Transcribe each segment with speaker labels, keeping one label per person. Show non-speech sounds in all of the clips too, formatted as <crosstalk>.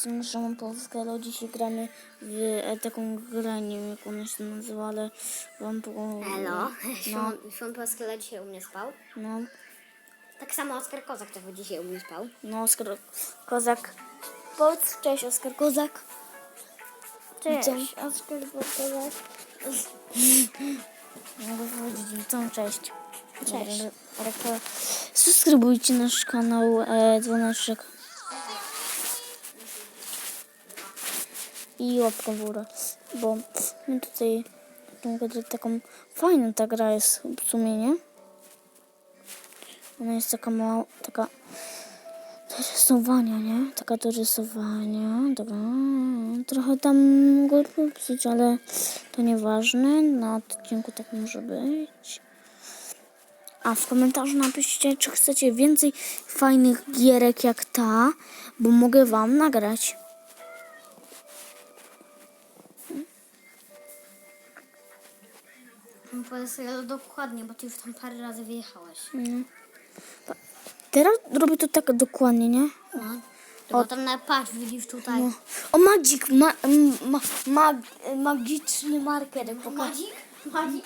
Speaker 1: Jestem Szymon Polska, dzisiaj gramy w e, taką grę, nie wiem jak ona się nazywa, ale wam po...
Speaker 2: Elo,
Speaker 1: No,
Speaker 2: Szymon, Szymon Polskala dzisiaj u mnie spał.
Speaker 1: no,
Speaker 2: Tak samo Oskar Kozak trochę dzisiaj u mnie spał.
Speaker 1: no, Oskar Kozak. Powiedz, cześć Oskar Kozak.
Speaker 2: Cześć.
Speaker 1: Oskar Kozak. <sniffs> Mogę powiedzieć witam, cześć.
Speaker 2: Cześć.
Speaker 1: Subskrybujcie nasz kanał e, Dzwoneczek. I łapkę w górę, bo my tutaj mogę taką fajną ta gra jest w sumie, nie? Ona jest taka mała, taka do rysowania, nie? Taka do rysowania, taka, trochę tam go popsuć, ale to nieważne, na odcinku tak może być. A w komentarzu napiszcie, czy chcecie więcej fajnych gierek jak ta, bo mogę wam nagrać.
Speaker 2: Polskala dokładnie, bo ty już tam parę razy wyjechałeś.
Speaker 1: Teraz robię to tak dokładnie, nie?
Speaker 2: No. Bo tam na patrz, widzisz tutaj.
Speaker 1: No. O, magik, ma, ma, mag, magiczny marker. Poka-?
Speaker 2: Madzik?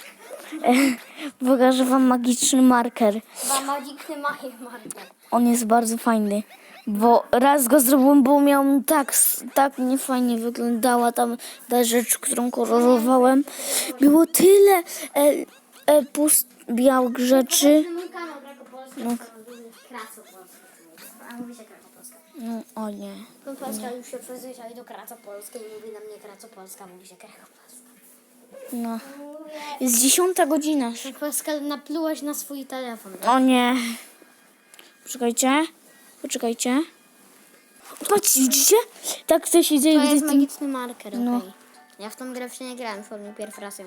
Speaker 2: <laughs>
Speaker 1: pokażę wam magiczny marker.
Speaker 2: Chyba magiczny <laughs> marker.
Speaker 1: On jest bardzo fajny. Bo raz go zrobiłem, bo miał tak, tak niefajnie wyglądała tam ta rzecz, którą kolorowałem. Było tyle e, e, pust, białych rzeczy. No. No, o nie.
Speaker 2: Szymon Polska już się przyzwyczaił do Kracopolskiej i mówi na mnie Kracopolska, mówi się Krakopolska.
Speaker 1: No. Jest dziesiąta godzina.
Speaker 2: Polska naplułaś na swój telefon. tak?
Speaker 1: O nie. Poczekajcie. Poczekajcie. Patrzcie, widzicie? Tak to się dzieje.
Speaker 2: To jest
Speaker 1: tym-
Speaker 2: magiczny marker,
Speaker 1: No.
Speaker 2: okej. Ja w tą grę jeszcze nie grałem w formie pierwszy raz ją.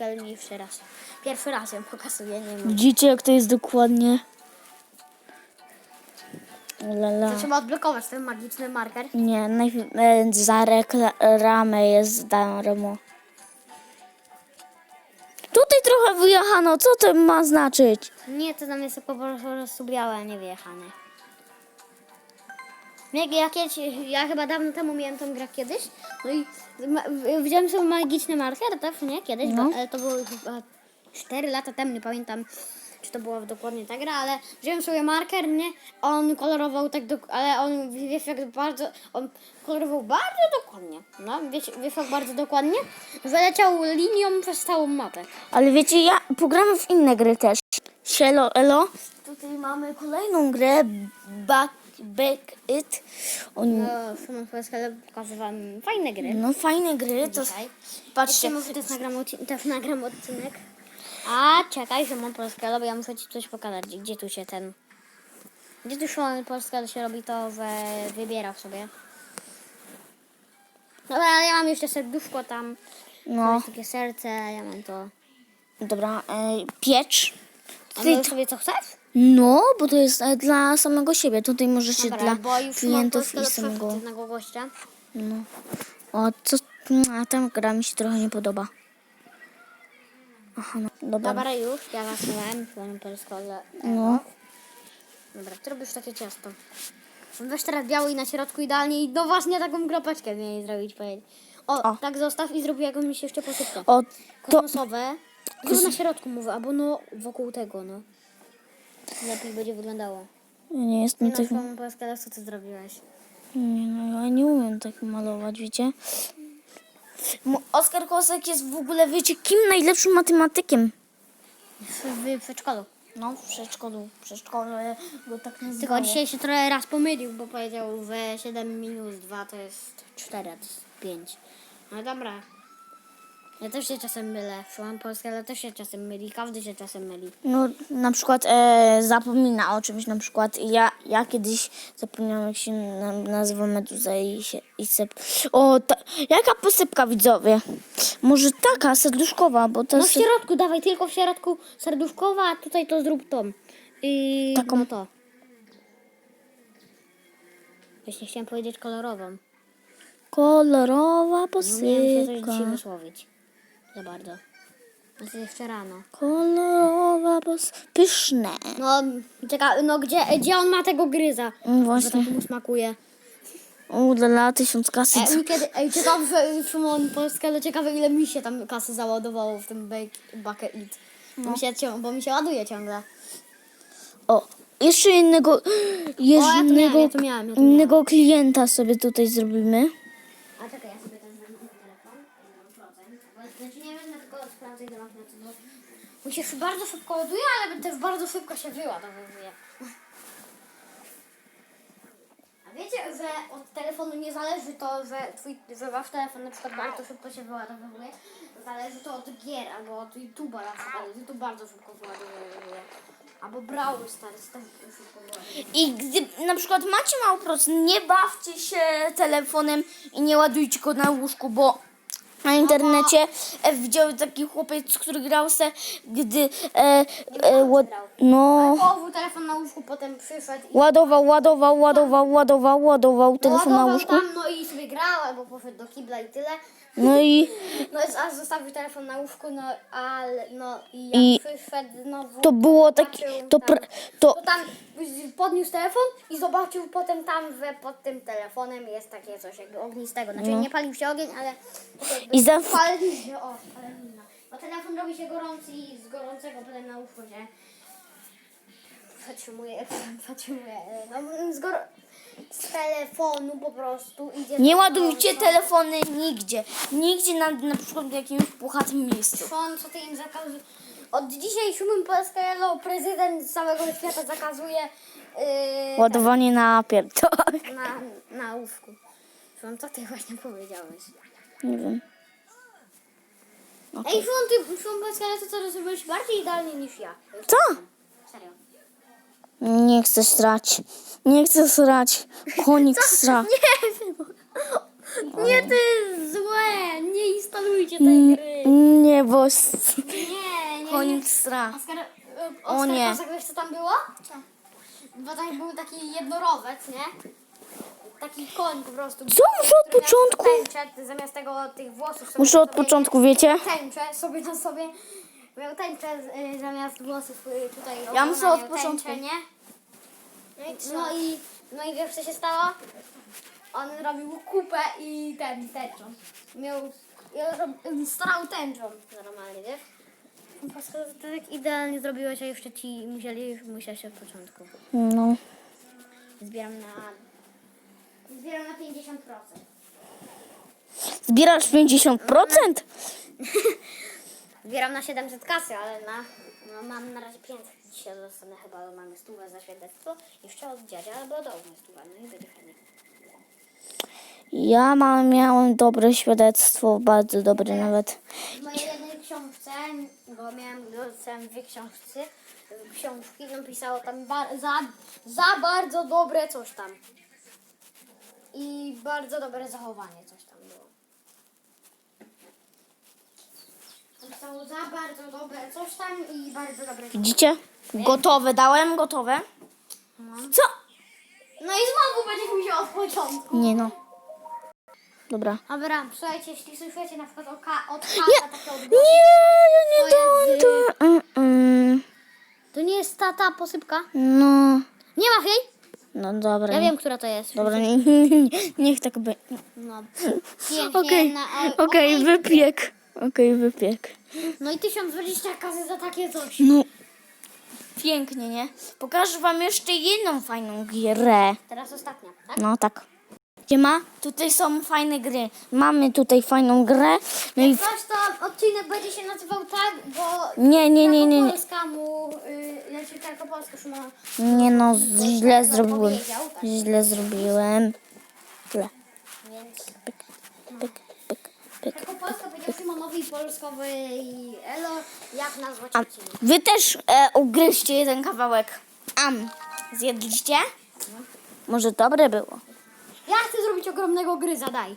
Speaker 2: Ale nie jeszcze raz. Pierwszy raz ją pokazuję, nie wiem.
Speaker 1: Widzicie, jak to jest dokładnie? Lala.
Speaker 2: To trzeba odblokować ten magiczny marker.
Speaker 1: Nie, najpierw e, za reklamę jest darmo. Tutaj trochę wyjechano, co to ma znaczyć?
Speaker 2: Nie, to tam jest po prostu białe, a nie wyjechane. Ja, ci- ja chyba dawno temu miałem tą grę kiedyś, no i wziąłem sobie magiczny marker, tak, nie? Kiedyś,
Speaker 1: No.
Speaker 2: bo, ale to było chyba 4 lata temu, nie pamiętam, czy to była dokładnie ta gra, ale wziąłem sobie marker, nie? On kolorował tak, dok- ale on, wiesz jak bardzo, on kolorował bardzo dokładnie, no, wiesz, wiesz jak bardzo dokładnie? Wyleciał linią przez całą mapę.
Speaker 1: Ale wiecie, ja pogramy w inne gry też. Sielo, elo. Tutaj mamy kolejną grę, Back, Back It. On,
Speaker 2: No, Szymon Polska, ale pokazywałem fajne gry.
Speaker 1: no fajne gry, to
Speaker 2: Dzisiaj.
Speaker 1: patrzcie.
Speaker 2: Jeszcze może też nagram, odci- nagram odcinek. A, czekaj, Szymon Polska, bo ja muszę ci coś pokazać. Gdzie, tu się ten... Gdzie tu Szymon Polska się robi to, że wybiera sobie. Dobra, ale ja mam jeszcze serduszko tam.
Speaker 1: No,
Speaker 2: jest takie serce, ja mam to.
Speaker 1: dobra, e, piecz.
Speaker 2: A możesz sobie co chcesz?
Speaker 1: No, bo to jest e, dla samego siebie. Tutaj może się
Speaker 2: Dobra,
Speaker 1: dla
Speaker 2: bo już
Speaker 1: klientów
Speaker 2: Polska
Speaker 1: i samego.
Speaker 2: jednego gościa.
Speaker 1: No. O, co? A ta gra mi się trochę nie podoba. Aha, no, dobra.
Speaker 2: Dobra, już, ja zasnąłem. Szymon Polska, ale...
Speaker 1: No.
Speaker 2: Dobra, ty robisz takie ciasto. Weź teraz biały i na środku idealnie i no właśnie taką kropeczkę w niej zrobić. Powiedz. O,
Speaker 1: O.
Speaker 2: tak zostaw i zrób jakąś jeszcze posypkę.
Speaker 1: O, to
Speaker 2: Kosmosowe. Zrób na środku mówię, albo no wokół tego, no. Lepiej będzie wyglądało.
Speaker 1: ja nie jestem
Speaker 2: No,
Speaker 1: tak...
Speaker 2: swoją Polskę, co ty zrobiłeś?
Speaker 1: Nie, no, ja nie umiem tak malować, wiecie? Mo- Oskar Kosek jest w ogóle, wiecie, kim najlepszym matematykiem?
Speaker 2: W, w przedszkolu.
Speaker 1: No, w przedszkolu. W przedszkolu go tak nazywało.
Speaker 2: Tylko dzisiaj się trochę raz pomylił, bo powiedział, że 7 minus 2 to jest 4, to jest 5. No dobra. Ja też się czasem mylę. Szłam Polskę, ale też się czasem myli. Każdy się czasem myli.
Speaker 1: No, na przykład e, zapomina o czymś, na przykład ja, ja kiedyś zapomniałam, jak się na, nazywa meduza i się i sep... O, ta, jaka posypka, widzowie? Może taka, serduszkowa, bo to
Speaker 2: No w
Speaker 1: jest...
Speaker 2: środku, dawaj, tylko w środku serduszkowa, a tutaj to zrób tą. I
Speaker 1: Taką-
Speaker 2: no to. Właśnie chciałem powiedzieć kolorową.
Speaker 1: kolorowa
Speaker 2: Nie umiałem się coś
Speaker 1: posypka.
Speaker 2: dzisiaj wysłowić. Za bardzo. To jest jeszcze rano.
Speaker 1: Kolorowa posypka. Pyszne.
Speaker 2: No, czeka, no gdzie, gdzie on ma tego gryza?
Speaker 1: Mm, Właśnie.
Speaker 2: tak mu smakuje.
Speaker 1: Udala, tysiąc kasy.
Speaker 2: Ej, kiedy, ej ciekawe, Szymon, Polska, ale ciekawe ile mi się tam kasy załadowało w tym bake, bucket eat. Bo, mi się, cią- bo mi się ładuje ciągle.
Speaker 1: O, jeszcze innego, jeszcze
Speaker 2: miałem,
Speaker 1: innego,
Speaker 2: ja to miałem, ja to
Speaker 1: innego klienta sobie tutaj zrobimy.
Speaker 2: A czekaj, ja sobie ten wezmę mój telefon. ile mam procent. Bo- Znaczy nie wezmę, tylko sprawdzę ile mam procent. Bo mi się bardzo szybko ładuje, ale też bardzo szybko się wyładowuje. A wiecie, że od telefonu nie zależy to, że, twój, że wasz telefon na przykład bardzo szybko się wyładowuje. Zależy to od gier albo od YouTube'a na przykład. YouTube bardzo szybko wyładowuje. Albo Brawl Stars też szybko wyładowuje.
Speaker 1: I gdy na przykład macie mało procent, nie bawcie się telefonem i nie ładujcie go na łóżku, bo na internecie e, widziałem taki chłopiec, który grał se, gdy e, e, ład, no,
Speaker 2: Położył telefon na łóżku, potem przyszedł i
Speaker 1: ładował, ładował, ładował, ładował, ładował telefon na
Speaker 2: ładował
Speaker 1: łóżku.
Speaker 2: tam, no i sobie grał, albo poszedł do kibla i tyle.
Speaker 1: No i
Speaker 2: No aż zostawił telefon na łóżku, no ale no i jak
Speaker 1: I
Speaker 2: przyszedł znowu.
Speaker 1: to było tak,
Speaker 2: zobaczył
Speaker 1: to,
Speaker 2: tam-
Speaker 1: pra, to
Speaker 2: to tam podniósł telefon i zobaczył potem tam, że pod tym telefonem jest takie coś jakby ognistego. Znaczy nie palił się ogień, ale jakby
Speaker 1: No. I za-
Speaker 2: palił się, o, spalenina. Bo telefon robi się gorący i z gorącego potem na łóżko się zatrzymuje, zatrzymuje, no z, gor- z telefonu po prostu idzie.
Speaker 1: nie ładujcie telefony nigdzie, nigdzie na, na przykład w jakimś puchatym miejscu.
Speaker 2: On co ty im zakazuje? Od dzisiaj Szymon Polska Yellow, prezydent całego świata zakazuje yy,
Speaker 1: Ładowanie na pierdol.
Speaker 2: na, na łóżku. Szymon, co ty właśnie powiedziałeś?
Speaker 1: Nie wiem.
Speaker 2: Ej, Szymon, ty, Szymon Polska Yellow, to co zrobiłeś bardziej idealnie niż ja.
Speaker 1: Co? Nie chcę srać. Nie chcę srać. Konik sra. <laughs>
Speaker 2: Nie, Szymon. Nie, ty złe, nie instalujcie tej gry.
Speaker 1: Nie, bo
Speaker 2: Nie, nie,
Speaker 1: konik sra.
Speaker 2: Oskar, y,
Speaker 1: O
Speaker 2: Oskar
Speaker 1: nie.
Speaker 2: Kozak, wiesz co tam było? Co? Bo tam był taki jednorowiec, nie? Taki koń po prostu.
Speaker 1: Co muszę od początku?
Speaker 2: Tęczę, zamiast tego tych włosów.
Speaker 1: Muszę od początku, wiecie?
Speaker 2: Tęczę, sobie to sobie. Miał tęczę y, zamiast włosów y, tutaj.
Speaker 1: Ja muszę
Speaker 2: ogona
Speaker 1: od
Speaker 2: miał
Speaker 1: początku.
Speaker 2: Nie? No i, no i wiesz co się stało? On robił kupę i ten, tęczą. Miał, ja rob- starał tęczą normalnie, wiesz? Po prostu to tak idealnie zrobiłeś, a jeszcze ci musieli, musiałeś od początku.
Speaker 1: No.
Speaker 2: Zbieram na... Zbieram na 50%.
Speaker 1: Zbierasz 50%? <laughs>
Speaker 2: Zbieram na 700 kasy, ale na... No mam na razie 500. Dzisiaj dostanę chyba, mamy stówę za świadectwo. Jeszcze od dziadzia, albo od ognia stówę, no i fajnie.
Speaker 1: Ja mam, miałem dobre świadectwo, bardzo dobre nawet.
Speaker 2: W mojej jednej książce, bo miałem dostałem dwie książki, książki, napisało tam ba- za, za bardzo dobre coś tam. I bardzo dobre zachowanie coś tam było. Napisało za bardzo dobre coś tam i bardzo dobre.
Speaker 1: Widzicie? Gotowe, dałem gotowe. Co?
Speaker 2: No i znowu będzie musiał od początku.
Speaker 1: Nie no. Dobra.
Speaker 2: Dobra, słuchajcie, jeśli słyszycie na przykład o ka- od kata takie odgłosy,
Speaker 1: nie, ja nie
Speaker 2: jest,
Speaker 1: to. Mm, mm.
Speaker 2: to nie jest ta, ta posypka?
Speaker 1: No,
Speaker 2: Nie masz jej?
Speaker 1: no dobra.
Speaker 2: Ja wiem, która to jest.
Speaker 1: Dobra, nie, nie, nie, niech tak będzie.
Speaker 2: No, pięknie.
Speaker 1: Okej,
Speaker 2: na-
Speaker 1: okej. wypiek. Okej, wypiek.
Speaker 2: No i 1020 kasy za takie coś.
Speaker 1: No, pięknie, nie? Pokażę wam jeszcze jedną fajną grę.
Speaker 2: Teraz ostatnia, tak?
Speaker 1: No tak. Gdzie ma? Tutaj są fajne gry. Mamy tutaj fajną grę. No i...
Speaker 2: Coś to odcinek będzie się nazywał tak, bo
Speaker 1: Nie, nie, nie, nie, nie.
Speaker 2: Polska mu, y, znaczy Polska Szymon
Speaker 1: Nie no, źle zrobiłem.
Speaker 2: tak.
Speaker 1: Źle zrobiłem. Tyle.
Speaker 2: Więc
Speaker 1: pyk, pyk.
Speaker 2: Polska powiedział Szymonowi Polskowy i Elo, jak nazwać
Speaker 1: A
Speaker 2: odcinek.
Speaker 1: wy też e, ugryźcie jeden kawałek. Am. Zjedliście? Może dobre było.
Speaker 2: Ja chcę zrobić ogromnego gryza, daj.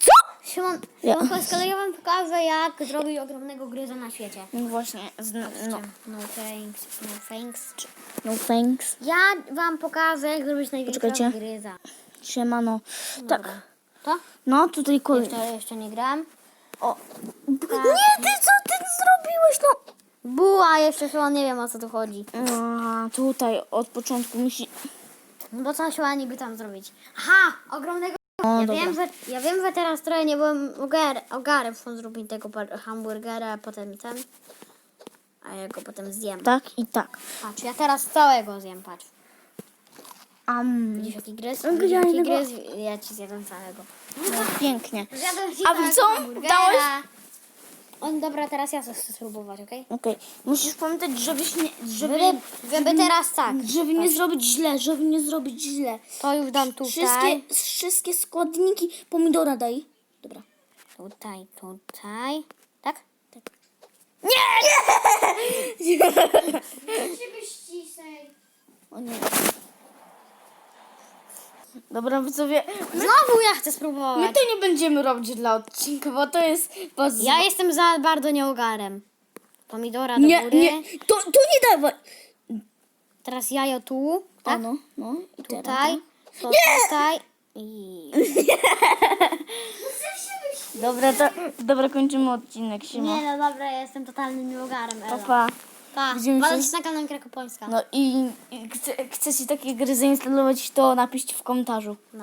Speaker 1: Co?
Speaker 2: Szymon,
Speaker 1: Ja.
Speaker 2: Szymon Polska, ale ja wam pokażę, jak zrobić ogromnego gryza na świecie.
Speaker 1: No właśnie, zna, no.
Speaker 2: No thanks, no thanks.
Speaker 1: No thanks.
Speaker 2: Ja wam pokażę, jak zrobić największego
Speaker 1: Poczekajcie.
Speaker 2: gryza.
Speaker 1: Siemano. Tak.
Speaker 2: To?
Speaker 1: No tutaj kolej.
Speaker 2: Jeszcze, jeszcze nie gram.
Speaker 1: O. Nie, ty co ty zrobiłeś? No.
Speaker 2: Buła jeszcze chyba nie wiem o co tu chodzi.
Speaker 1: A, tutaj od początku musi...
Speaker 2: No bo coś ładnie by tam zrobić. Aha, ogromnego.
Speaker 1: O,
Speaker 2: ja,
Speaker 1: dobra.
Speaker 2: wiem, że, ja wiem, że teraz trochę nie byłem ogar, ogarem, on zrobił tego hamburgera, a potem ten. A ja go potem zjem.
Speaker 1: Tak i tak.
Speaker 2: Patrz, ja teraz całego zjem, patrz.
Speaker 1: Um,
Speaker 2: Widzisz jaki gryz?
Speaker 1: No,
Speaker 2: Widzisz jaki gryz? Ja ci zjadłem całego.
Speaker 1: pięknie.
Speaker 2: Zjadłem ci
Speaker 1: A
Speaker 2: całego
Speaker 1: co?
Speaker 2: hamburgera.
Speaker 1: Dałeś?
Speaker 2: On, dobra, teraz ja chcę spróbować, okej?
Speaker 1: Okej, musisz pamiętać, żebyś nie, żeby,
Speaker 2: Żeby, żeby teraz tak.
Speaker 1: żeby nie zrobić źle, żeby nie zrobić źle.
Speaker 2: To już dam tutaj.
Speaker 1: Wszystkie, wszystkie składniki pomidora daj. Dobra.
Speaker 2: Tutaj, tutaj. Tak? Tak. <laughs>
Speaker 1: O nie. Dobra, widzowie,
Speaker 2: Znowu ja chcę
Speaker 1: my
Speaker 2: spróbować.
Speaker 1: to nie będziemy robić dla odcinka, bo to jest... Bardzo...
Speaker 2: Ja jestem za bardzo nieogarem. Pomidora do
Speaker 1: Nie,
Speaker 2: góry.
Speaker 1: nie, to, to nie dawaj.
Speaker 2: Teraz jajo tu. Tak?
Speaker 1: O, no. I teraz,
Speaker 2: Tutaj. To tutaj. I... <laughs>
Speaker 1: Dobra, to, dobra, kończymy odcinek, siema.
Speaker 2: Nie no dobra, ja jestem totalnym nieogarem.
Speaker 1: Pa, pa.
Speaker 2: Pa.
Speaker 1: Widzimy się-
Speaker 2: na kanał Krakopońska.
Speaker 1: No i, i chce, chcecie takie gry zainstalować, to napiszcie w komentarzu.
Speaker 2: No.